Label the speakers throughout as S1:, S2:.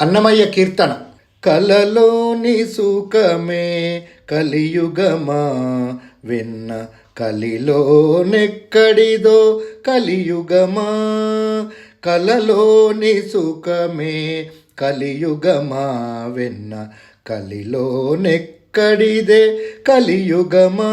S1: అన్నమయ్య కీర్తన. కలలోని సుఖమే కలియుగమా? వెన్న కలిలోనెక్కడిదో కలియుగమా? కలలోని సుఖమే కలియుగమా? వెన్న కలిలోనెక్కడిదే కలియుగమా?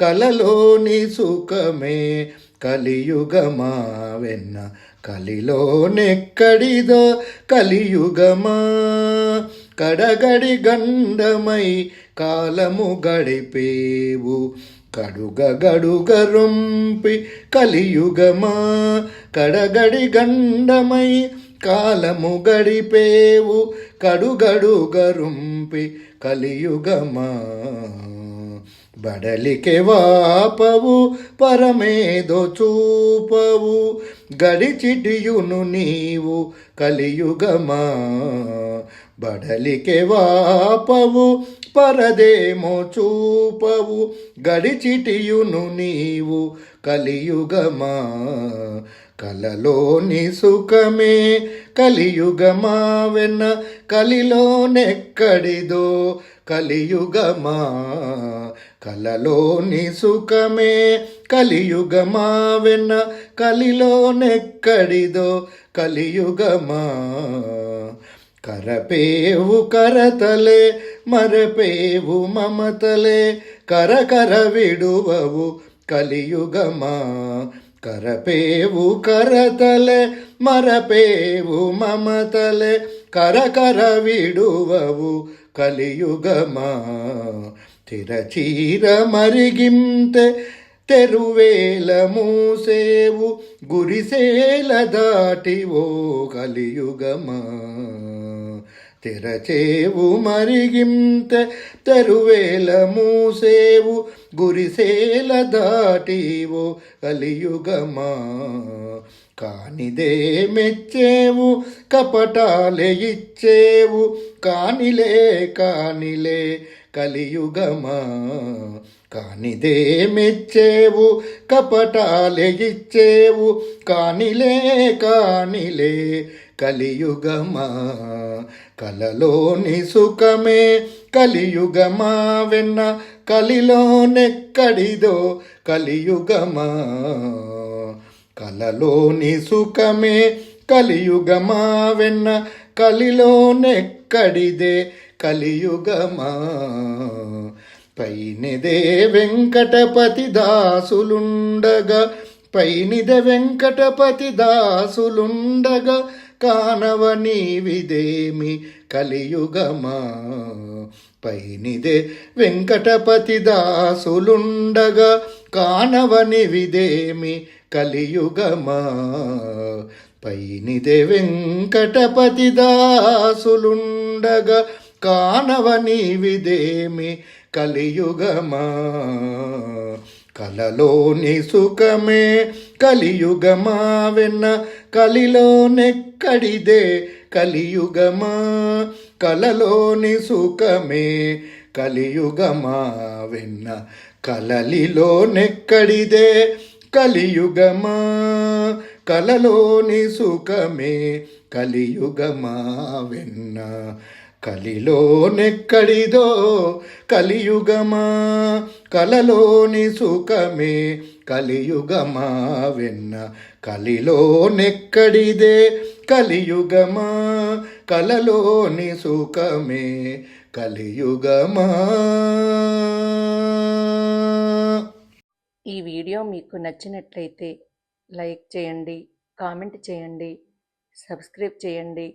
S1: కలలోని సుఖమే కలియుగమా వెన్న కలిలోనెక్కడిదో కలియుగమా. కడగడి గండమై కాలము గడిపేవు. కడుగ గడుగ రొంపి కలియుగమా. కడగడి గండమై కాలము గడిపేవు. కడుగడుగ రొంపి కలియుగమా. బడలికి వాపవు పరమేదో చూపవు గడిచిడియును నీవు కలియుగమా. బడలికి వాపవు పరదేమో చూపవు గడిచిటియును నీవు కలియుగమా. కలలోని సుఖమే కలియుగమా వెన్న కలిలోనెక్కడిదో కలియుగమా. కలలోని సుఖమే కలియుగమా వెన్న కలిలోనెక్కడిదో కలియుగమా. కరపేవు కరతలే మరపేవు మమతలే కరకర విడువవు కలియుగమా. కరపేవు కరతలే మరపేవు మమతలే కరకర విడువవు కలియుగమా. తిరచీర మరిగింతే తెరువేల మూసేవు గురిసేల దాటివో కలియుగమా తెరచేవు మరిగింత తెరువేల మూసేవు గురిసేల దాటివో కలియుగమా కానిదే మెచ్చేవు కపటాలే ఇచ్చేవు కానిలే కానిలే కలియుగమా? కానిదే మెచ్చేవు కపటాలే ఇచ్చేవు కానిలే కానిలే కలియుగమా? కలలోని సుఖమే కలియుగమా వెన్న కలిలోనెక్కడిదో కలియుగమా? కలలోని సుఖమే కలియుగమా వెన్న కలిలోనెక్కడిదే కలియుగమా? పైనిదే వెంకటపతి దాసులుండగా పైనిద వెంకటపతి దాసులుండగా కానవ నీవిదేమి కలియుగమా? పైనిదే వెంకటపతి దాసులుండగా కానవని విదేమి కలియుగమా? పైనిదే వెంకటపతి దాసులుండగా కానవని విదేమి కలియుగమా? కలలోని సుఖమే కలియుగమా? వెన్న కలిలోనెక్కడిదే కలియుగమా? కలలోని సుఖమే కలియుగమా? వెన్న కలలిలోనెక్కడిదే కలియుగమా? కలలోని సుఖమే కలియుగమా? వెన్న కలిలోనెక్కడిదో కలియుగమా కలలోని సుఖమే కలియుగమా వెన్న. కలిలోనెక్కడిదే కలియుగమా కలలోని సుఖమే కలియుగమా.
S2: ఈ వీడియో మీకు నచ్చినట్లయితే లైక్ చేయండి కామెంట్ చేయండి సబ్స్క్రైబ్ చేయండి.